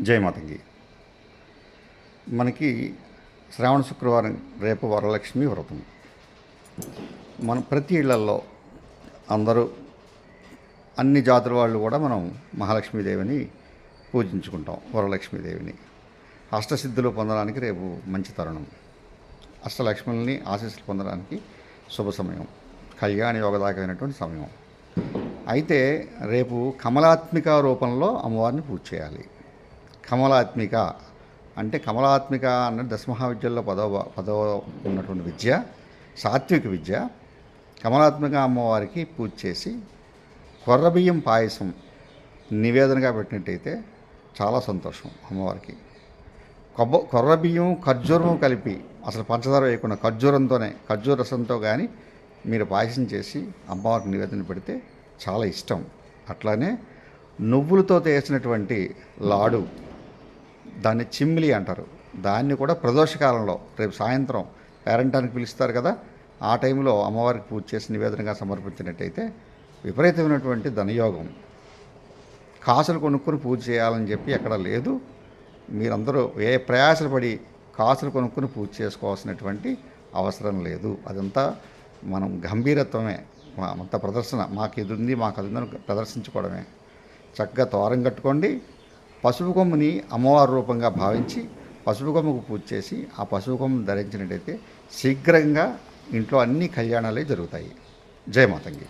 జయమాతంగి. మనకి శ్రావణ శుక్రవారం రేపు వరలక్ష్మి వ్రతం. మన ప్రతి ఇళ్ళల్లో అందరూ అన్ని జాతుల వాళ్ళు కూడా మనం మహాలక్ష్మీదేవిని పూజించుకుంటాం వరలక్ష్మీదేవిని. అష్టసిద్ధులు పొందడానికి రేపు మంచి తరుణం. అష్టలక్ష్ములని ఆశీస్సులు పొందడానికి శుభ సమయం. కళ్యాణ యోగదాయకమైనటువంటి సమయం. అయితే రేపు కమలాత్మిక రూపంలో అమ్మవారిని పూజ చేయాలి. కమలాత్మిక అంటే కమలాత్మిక అన్న దశమహావిద్యల్లో పదవ పదవ ఉన్నటువంటి విద్య సాత్విక విద్య. కమలాత్మిక అమ్మవారికి పూజ చేసి కొర్రబియ్యం పాయసం నివేదనగా పెట్టినట్టయితే చాలా సంతోషం అమ్మవారికి. కొబ్బ కొర్ర బియ్యం ఖర్జూరం కలిపి అసలు పంచదార వేయకుండా ఖర్జూరంతోనే ఖర్జూర రసంతో కానీ మీరు పాయసం చేసి అమ్మవారికి నివేదన పెడితే చాలా ఇష్టం. అట్లానే నువ్వులతో చేసినటువంటి లాడు దాన్ని చిమ్మిలి అంటారు. దాన్ని కూడా ప్రదోషకాలంలో రేపు సాయంత్రం పేరంటానికి పిలుస్తారు కదా ఆ టైంలో అమ్మవారికి పూజ చేసి నివేదనగా సమర్పించినట్టయితే విపరీతమైనటువంటి ధనయోగం. కాసులు కొనుక్కొని పూజ చేయాలని చెప్పి ఎక్కడ లేదు. మీరందరూ ఏ ప్రయాసలు పడి కాసులు కొనుక్కొని పూజ చేసుకోవాల్సినటువంటి అవసరం లేదు. అదంతా మనం గంభీరత్వమే. మా- అంత ప్రదర్శన మాకు ఇది ఉంది మాకు అది ప్రదర్శించుకోవడమే. చక్కగా తోరం కట్టుకోండి పసుపు కొమ్ముని అమ్మవారి రూపంగా భావించి పసుపు కొమ్మకు పూజ చేసి ఆ పసుపు కొమ్ము ధరించినట్టయితే శీఘ్రంగా ఇంట్లో అన్ని కళ్యాణాలే జరుగుతాయి. జయమాతంగి